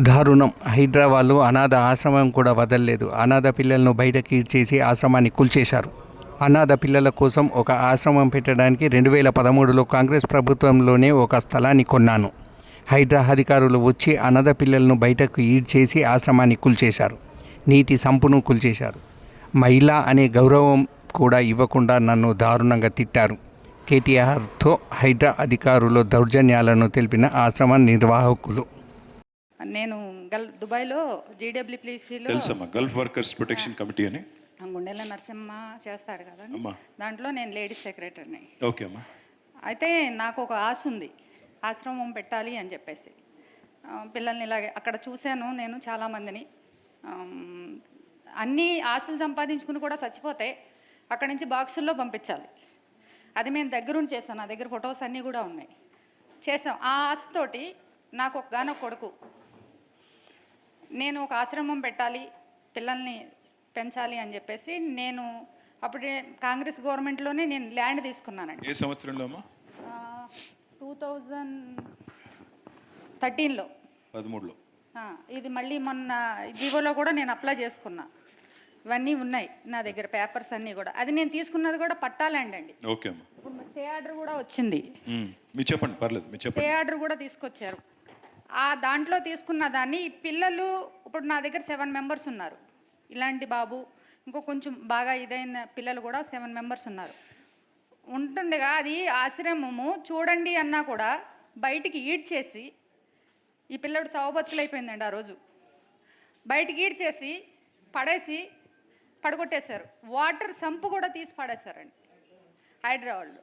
దారుణం. హైదరాబాద్లో అనాథ ఆశ్రమం కూడా వదలలేదు. అనాథ పిల్లలను బయటకి ఈడ్చేసి ఆశ్రమాన్ని కూల్చేశారు. అనాథ పిల్లల కోసం ఒక ఆశ్రమం పెట్టడానికి రెండు వేల పదమూడులో కాంగ్రెస్ ప్రభుత్వంలోనే ఒక స్థలాన్ని కొన్నాను. హైడ్రా అధికారులు వచ్చి అనాథ పిల్లలను బయటకు ఈడ్చేసి ఆశ్రమాన్ని కూల్చేశారు. నీటి సంపును కూల్చేశారు. మహిళ అనే గౌరవం కూడా ఇవ్వకుండా నన్ను దారుణంగా తిట్టారు. కేటీఆర్తో హైడ్రా అధికారులు దౌర్జన్యాలను తెలిపిన ఆశ్రమ నిర్వాహకులు. నేను గల్ దుబాయ్లో జీడబ్ల్యూపీసీలో తెలుసమ్మా గల్ఫ్ వర్కర్స్ ప్రొటెక్షన్ కమిటీ అని. గుండెల నరసింహ చేస్తాడు కదా. దాంట్లో నేను లేడీస్ సెక్రటరీని. ఓకే అమ్మా. అయితే నాకు ఒక ఆశ ఉంది ఆశ్రమం పెట్టాలి అని చెప్పేసి. పిల్లల్ని ఇలాగే అక్కడ చూశాను నేను చాలామందిని. అన్ని ఆస్తులు సంపాదించుకుని కూడా చచ్చిపోతే అక్కడి నుంచి బాక్సుల్లో పంపించాలి. అది మేము దగ్గరుండి చేసాం నా దగ్గర ఫొటోస్ అన్నీ కూడా ఉన్నాయి. చేసాం ఆ ఆశతోటి నాకు ఒక గానొక కొడుకు. నేను ఒక ఆశ్రమం పెట్టాలి పిల్లల్ని పెంచాలి అని చెప్పేసి నేను అప్పుడే కాంగ్రెస్ గవర్నమెంట్లోనే నేను ల్యాండ్ తీసుకున్నానండి. ఏ సంవత్సరంలో అమ్మా? టూ థౌజండ్ థర్టీన్లో. పదమూడులో. ఇది మళ్ళీ మొన్న జీవోలో కూడా నేను అప్లై చేసుకున్నా. ఇవన్నీ ఉన్నాయి నా దగ్గర పేపర్స్ అన్నీ కూడా. అది నేను తీసుకున్నది కూడా పట్టా ల్యాండ్ అండి. ఓకే స్టే ఆర్డర్ కూడా వచ్చింది. మీరు చెప్పండి పర్లేదు మీరు స్టే ఆర్డర్ కూడా తీసుకొచ్చారు. ఆ దాంట్లో తీసుకున్న దాన్ని పిల్లలు ఇప్పుడు నా దగ్గర సెవెన్ మెంబర్స్ ఉన్నారు. ఇలాంటి బాబు ఇంకో కొంచెం బాగా ఇదైన పిల్లలు కూడా సెవెన్ మెంబర్స్ ఉన్నారు. ఉంటుండగా అది ఆశ్రమము చూడండి అన్నా కూడా బయటికి ఈడ్చేసి ఈ పిల్లడు చవబతులైపోయిందండి ఆ రోజు. బయటికి ఈడ్చేసి పడేసి పడగొట్టేశారు. వాటర్ సంపు కూడా తీసి పడేశారండి హైదరాబాద్లో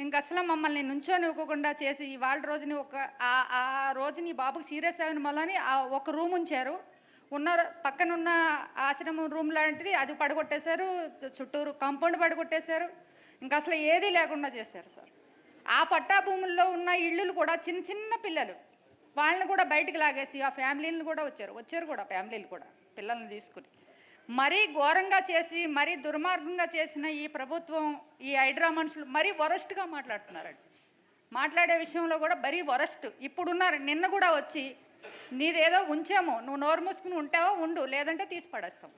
ఇంక అసలు మమ్మల్ని నుంచొని ఇవ్వకుండా చేసి వాళ్ళ రోజుని ఒక ఆ రోజుని బాబుకి సీరియస్ అయిన మళ్ళీ ఆ ఒక రూమ్ ఉంచారు. ఉన్న పక్కన ఉన్న ఆశ్రమం రూమ్ లాంటిది అది పడగొట్టేశారు. చుట్టూరు కాంపౌండ్ పడగొట్టేశారు. ఇంకా అసలు ఏదీ లేకుండా చేశారు సార్. ఆ పట్టా భూముల్లో ఉన్న ఇళ్ళు కూడా చిన్న చిన్న పిల్లలు. వాళ్ళని కూడా బయటకు లాగేసి ఆ ఫ్యామిలీని కూడా వచ్చారు. వచ్చారు కూడా ఫ్యామిలీలు కూడా పిల్లల్ని తీసుకుని. మరీ ఘోరంగా చేసి మరీ దుర్మార్గంగా చేసిన ఈ ప్రభుత్వం ఈ హైడ్రా మనుషులు మరీ వరస్ట్గా మాట్లాడుతున్నారండి. మాట్లాడే విషయంలో కూడా మరీ వరస్ట్. ఇప్పుడున్నారు నిన్న కూడా వచ్చి నీదేదో ఉంచాము నువ్వు నోరు మూసుకుని ఉంటావో ఉండు లేదంటే తీసి పడేస్తాం.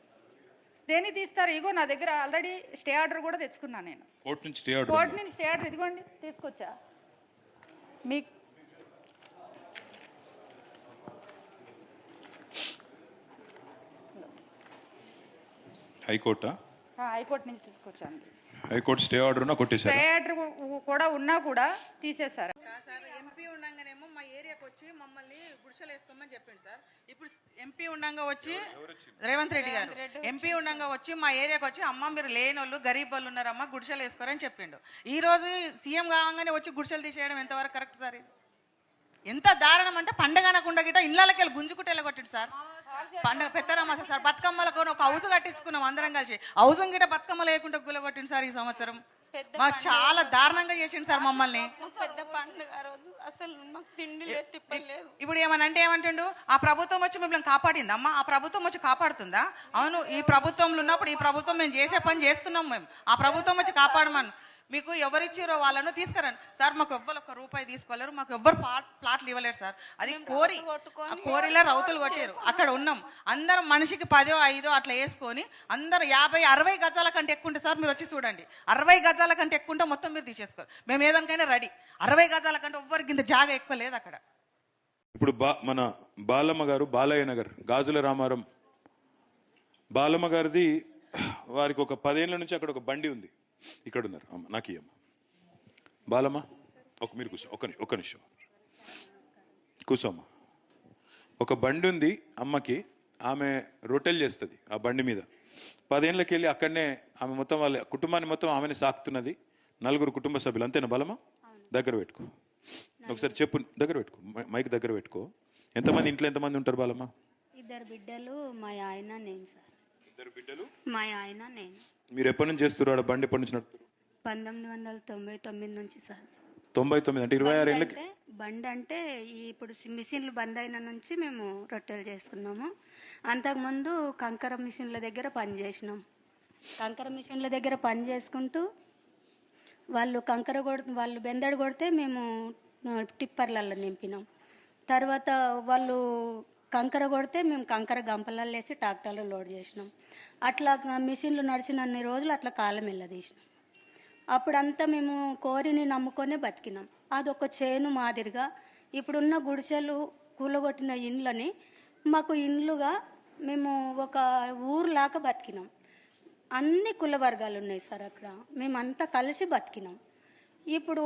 దేన్ని తీస్తారు? ఇగో నా దగ్గర ఆల్రెడీ స్టే ఆర్డర్ కూడా తెచ్చుకున్నాను నేను. కోర్టు నుంచి స్టే ఆర్డర్ కోర్టు నుంచి స్టే ఆర్డర్ ఇదిగోండి తీసుకొచ్చా. మీకు హైకోర్టా? ఆ, హైకోర్టు నుంచి తీసుకొచ్చాను హైకోర్టు స్టే ఆర్డర్ ఉన్నా కొట్టేశారు? స్టే ఆర్డర్ కూడా ఉన్నా కూడా తీసేశారు. సార్ ఎంపీ ఉండంగానేమో మా ఏరియాకి వచ్చి మమ్మల్ని గుడిసెలు వేసుకోమని చెప్పిండు సార్. ఇప్పుడు ఎంపీ ఉండంగా వచ్చి రేవంత్ రెడ్డి గారు. ఎంపీ ఉండంగా వచ్చి మా ఏరియాకి వచ్చి అమ్మ మీరు లేని వాళ్ళు గరీబ్ వాళ్ళు ఉన్నారమ్మా గుడిసెలు వేసుకోరని చెప్పిండు. ఈ రోజు సీఎం కాగానే వచ్చి గుడిసెలు తీసేయడం ఎంతవరకు కరెక్ట్ సార్ ఎంత దారుణం అంటే పండగ అనకుండా గిట్ట ఇళ్ళకి వెళ్ళి గుంజుకుంటే వెళ్ళగొట్టిండు సార్. పండగ పెద్దరమ్మ సార్. బతుకమ్మలకు ఒక హౌస్ కట్టించుకున్నాం అందరం కలిసి. హౌస్ గిట్ట బతుకమ్మ లేకుండా గుల్లగొట్టిండు సార్ ఈ సంవత్సరం. మాకు చాలా దారుణంగా చేసిండు సార్ మమ్మల్ని. పెద్ద పండుగ రోజు. అసలు మాకు తిండి లేదు ఇప్పుడు ఏమని అంటే ఏమంటుండు? ఆ ప్రభుత్వం వచ్చి మిమ్మల్ని కాపాడింది అమ్మా ఆ ప్రభుత్వం వచ్చి కాపాడుతుందా? అవును ఈ ప్రభుత్వంలో ఉన్నప్పుడు ఈ ప్రభుత్వం మేము చేసే పని చేస్తున్నాం మేము. ఆ ప్రభుత్వం వచ్చి కాపాడమని. మీకు ఎవరిచ్చారో వాళ్ళను తీసుకురండి. సార్ మాకు ఎవ్వరు ఒక రూపాయి తీసుకోలేరు మాకు ఎవ్వరు ప్లాట్ ప్లాట్లు ఇవ్వలేరు సార్. అది కోరి కోరిలో రౌతులు కొట్టారు. అక్కడ ఉన్నాం. అందరం మనిషికి పదో ఐదో అట్లా వేసుకొని అందరం యాభై అరవై గజాల కంటే ఎక్కువ ఉంటే సార్ మీరు వచ్చి చూడండి. అరవై గజాల కంటే ఎక్కువ ఉంటే మొత్తం మీరు తీసేసుకోరు. మేము ఏదానికైనా రెడీ. అరవై గజాల కంటే ఎవ్వరికి ఇంత జాగా ఎక్కువ లేదు అక్కడ. ఇప్పుడు బా మన బాలమ్మ గారు బాలయ్య నగర్ గాజుల రామారం. బాలమ్మ గారిది వారికి ఒక పదేళ్ళ నుంచి అక్కడ ఒక బండి ఉంది. ఇక్కడ ఉన్నారు అమ్మ నాకు ఇయ్యమ్మ. బాలమ్మ ఒక మీరు కూర్చో ఒక నిమిషం ఒక నిమిషం. కూర్చోమ్మ. ఒక బండి ఉంది అమ్మకి ఆమె రొట్టెలు చేస్తుంది ఆ బండి మీద. పదేళ్ళకి వెళ్ళి అక్కడనే ఆమె మొత్తం వాళ్ళ కుటుంబాన్ని మొత్తం ఆమెనే సాకుతున్నది. నలుగురు కుటుంబ సభ్యులు. అంతేనా బలమా దగ్గర పెట్టుకో. ఒకసారి చెప్పు దగ్గర పెట్టుకో. మైక్ దగ్గర పెట్టుకో. ఎంతమంది ఇంట్లో ఎంతమంది ఉంటారు బాలమ్మ? ఇద్దరు బిడ్డలు మా ఆయన నేను సార్. ఇద్దరు బిడ్డలు? మా ఆయన నేను. మీరు ఎప్పటి నుంచి చేస్తారు ఆడ బండి ఎప్పటి నుంచి నడుపుతారు పంతొమ్మిది వందల తొంభై తొమ్మిది నుంచి సార్. తొంభై తొమ్మిది అంటే ఇరవై ఆరు ఏళ్ళకి బండ్ అంటే ఇప్పుడు మిషన్లు బంద్ అయిన నుంచి మేము రొట్టెలు చేసుకున్నాము. అంతకుముందు కంకర మిషన్ల దగ్గర పని చేసినాం. కంకర మిషన్ల దగ్గర పని చేసుకుంటూ వాళ్ళు కంకర కొడు వాళ్ళు బెందడు కొడితే మేము టిప్పర్లలో నింపినాం. తర్వాత వాళ్ళు కంకర కొడితే మేము కంకర గంపలలో వేసి ట్రాక్టర్లు లోడ్ చేసినాం. అట్లా మిషన్లు నడిచినన్ని రోజులు అట్లా కాలం వెళ్ళదీసినాం. అప్పుడంతా మేము కోరిని నమ్ముకొనే బతికినాం. అదొక చేను మాదిరిగా ఇప్పుడున్న గుడిసెలు కూలగొట్టిన ఇండ్లని మాకు ఇండ్లుగా మేము ఒక ఊరులాగా బతికినాం. అన్ని కుల వర్గాలు ఉన్నాయి సార్ అక్కడ. మేమంతా కలిసి బతికినాం. ఇప్పుడు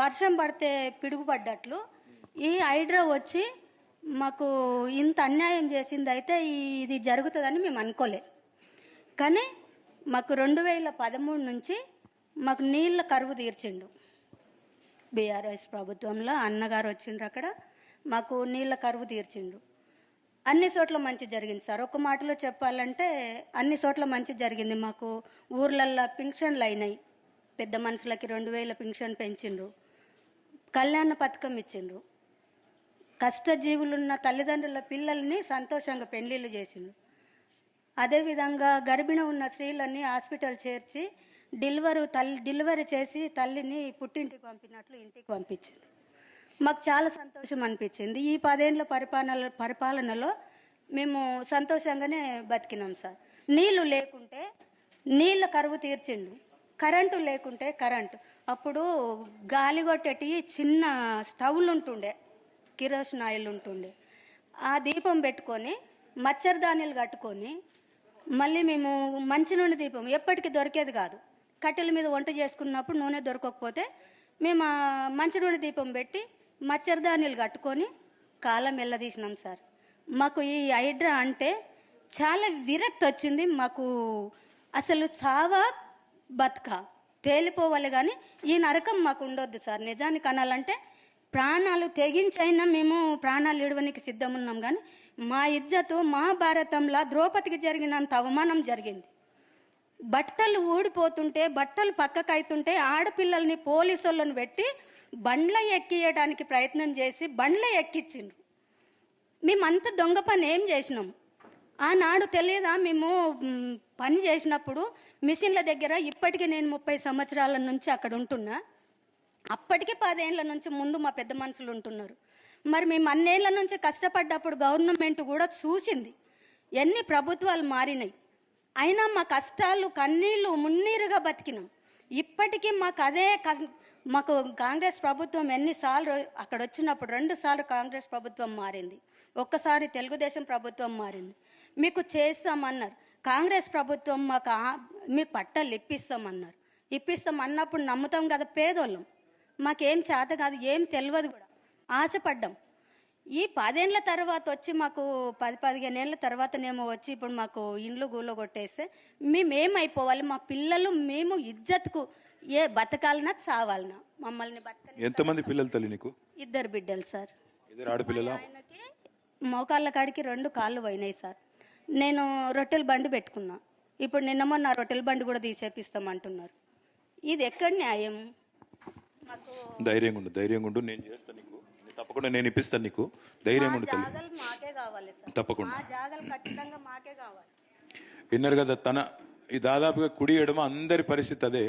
వర్షం పడితే పిడుగుపడ్డట్లు ఈ హైడ్రా వచ్చి మాకు ఇంత అన్యాయం చేసింది అయితే ఇది జరుగుతుందని మేము అనుకోలే. కానీ మాకు రెండు వేల పదమూడు నుంచి మాకు నీళ్ళ కరువు తీర్చిండు. బీఆర్ఎస్ ప్రభుత్వంలో అన్నగారు వచ్చిండ్రు అక్కడ మాకు నీళ్ళ కరువు తీర్చిండు. అన్ని చోట్ల మంచి జరిగింది సార్. ఒక మాటలో చెప్పాలంటే అన్ని చోట్ల మంచి జరిగింది. మాకు ఊర్లల్లో పింఛన్లు అయినాయి. పెద్ద మనుషులకి రెండు వేల పింఛన్ పెంచిండ్రు. కళ్యాణ పథకం ఇచ్చిండ్రు. కష్టజీవులున్న తల్లిదండ్రుల పిల్లల్ని సంతోషంగా పెళ్ళిళ్ళు చేసిండు. అదేవిధంగా గర్భిణి ఉన్న స్త్రీలని హాస్పిటల్ చేర్చి డెలివరీ తల్లి డెలివరీ చేసి తల్లిని పుట్టింటికి పంపినట్లు ఇంటికి పంపించింది మాకు చాలా సంతోషం అనిపించింది. ఈ పదేండ్ల పరిపాలన పరిపాలనలో మేము సంతోషంగానే బతికినాం సార్. నీళ్ళు లేకుంటే నీళ్ళ కరువు తీర్చిండు. కరెంటు లేకుంటే కరెంటు. అప్పుడు గాలి కొట్టేటి చిన్న స్టవ్లు ఉంటుండే. కిరోసిన్ ఆయిల్ ఉంటుండే ఆ దీపం పెట్టుకొని మచ్చరదానీలు కట్టుకొని మళ్ళీ మేము మంచి నూనె దీపం ఎప్పటికీ దొరికేది కాదు. కట్టెల మీద వంట చేసుకున్నప్పుడు నూనె దొరకకపోతే మేము ఆ మంచి నూనె దీపం పెట్టి మచ్చరదానీలు కట్టుకొని కాలం వెళ్ళదీసినాం సార్. మాకు ఈ హైడ్రా అంటే చాలా విరక్తి వచ్చింది. మాకు అసలు చావా బతుక. తేలిపోవాలి కానీ ఈ నరకం మాకు ఉండొద్దు సార్. నిజానికి అనాలంటే ప్రాణాలు తెగించైనా మేము ప్రాణాలు ఇడవనికి సిద్ధం ఉన్నాం కానీ మా ఇజ్జతు మహాభారతంలో ద్రౌపదికి జరిగినంత అవమానం జరిగింది. బట్టలు ఊడిపోతుంటే బట్టలు పక్కకు అవుతుంటే ఆడపిల్లల్ని పోలీసులను పెట్టి బండ్ల ఎక్కియడానికి ప్రయత్నం చేసి బండ్ల ఎక్కించిండ్రు మేమంతా దొంగ పని ఏం చేసినాం? ఆనాడు తెలియదా మేము పని చేసినప్పుడు మిషన్ల దగ్గర ఇప్పటికీ నేను ముప్పై సంవత్సరాల నుంచి అక్కడ ఉంటున్నా. అప్పటికే పదేళ్ళ నుంచి ముందు మా పెద్ద మనుషులు ఉంటున్నారు. మరి మేము అన్నేళ్ళ నుంచి కష్టపడ్డప్పుడు గవర్నమెంట్ కూడా చూసింది. ఎన్ని ప్రభుత్వాలు మారినాయి. అయినా మా కష్టాలు కన్నీళ్ళు మున్నీరుగా బతికినాం. ఇప్పటికీ మాకు అదే క- మాకు కాంగ్రెస్ ప్రభుత్వం ఎన్నిసార్లు అక్కడ వచ్చినప్పుడు రెండుసార్లు కాంగ్రెస్ ప్రభుత్వం మారింది. ఒక్కసారి తెలుగుదేశం ప్రభుత్వం మారింది. మీకు చేస్తామన్నారు. కాంగ్రెస్ ప్రభుత్వం మాకు మీకు పట్టాలు ఇప్పిస్తామన్నారు. ఇప్పిస్తాం అన్నప్పుడు నమ్ముతాం కదా పేదోళ్ళం. మాకేం చేత కాదు ఏం తెలియదు కూడా. ఆశపడ్డాం. ఈ పదేళ్ళ తర్వాత వచ్చి మాకు పది పదిహేను ఏళ్ళ తర్వాతనేమో వచ్చి ఇప్పుడు మాకు ఇండ్లు గూళ్ళో కొట్టేస్తే మేమేమైపోవాలి? మా పిల్లలు మేము ఇజ్జత్కు ఏ బతకాలనా చావాలనా? మమ్మల్ని ఎంతమంది పిల్లలు తల్లి నీకు? ఇద్దరు బిడ్డలు సార్. ఇద్దరు ఆడపిల్లల? ఆయనకి మోకాళ్ళ కాడికి రెండు కాళ్ళు పోయినాయి సార్. నేను రొట్టెల బండి పెట్టుకున్నా. ఇప్పుడు నిన్న మొన్న రొట్టెల బండి కూడా తీసేపిస్తామంటున్నారు. ఇది ఎక్కడ న్యాయం? ధైర్యంగా ఉండు ధైర్యంగా ఉండు నేను చేస్తాను నీకు. తప్పకుండా నేను ఇప్పిస్తాను నీకు. ధైర్యంగా ఉండు తల్లి. తప్పకుండా. విన్నారు కదా తన ఈ దాదాపుగా కుడి ఎడమ అందరి పరిస్థితి అదే.